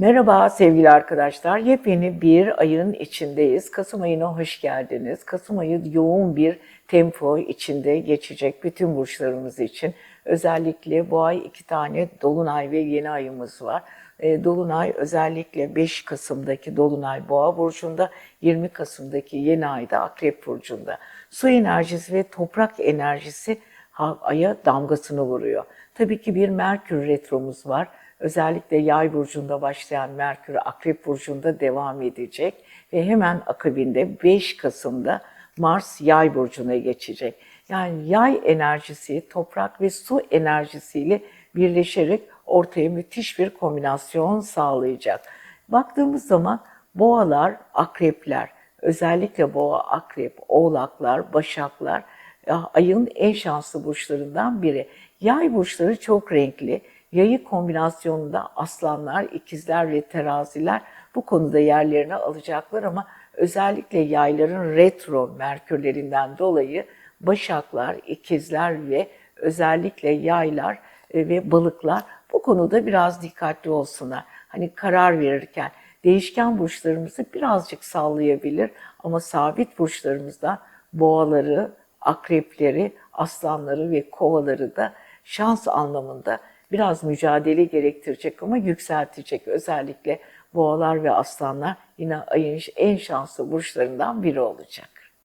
Merhaba sevgili arkadaşlar. Yepyeni bir ayın içindeyiz. Kasım ayına hoş geldiniz. Kasım ayı yoğun bir tempo içinde geçecek bütün burçlarımız için. Özellikle bu ay iki tane dolunay ve yeni ayımız var. E, Dolunay özellikle 5 Kasım'daki Dolunay Boğa burcunda, 20 Kasım'daki yeni ayda Akrep burcunda. Su enerjisi ve toprak enerjisi aya damgasını vuruyor. Tabii ki bir Merkür retromuz var. Özellikle Yay burcunda başlayan Merkür Akrep burcunda devam edecek ve hemen akabinde 5 Kasım'da Mars Yay burcuna geçecek. Yani yay enerjisi toprak ve su enerjisiyle birleşerek ortaya müthiş bir kombinasyon sağlayacak. Baktığımız zaman boğalar, akrepler, özellikle boğa, akrep, oğlaklar, başaklar ya, ayın en şanslı burçlarından biri. Yay burçları çok renkli. Yayı kombinasyonunda aslanlar, ikizler ve teraziler bu konuda yerlerini alacaklar ama özellikle yayların retro merkürlerinden dolayı başaklar, ikizler ve özellikle yaylar e, ve balıklar bu konuda biraz dikkatli olsunlar. Hani karar verirken değişken burçlarımızı birazcık sallayabilir ama sabit burçlarımızda boğaları, akrepleri, aslanları ve kovaları da şans anlamında biraz mücadele gerektirecek ama yükseltecek. Özellikle boğalar ve aslanlar yine ayın en şanslı burçlarından biri olacak.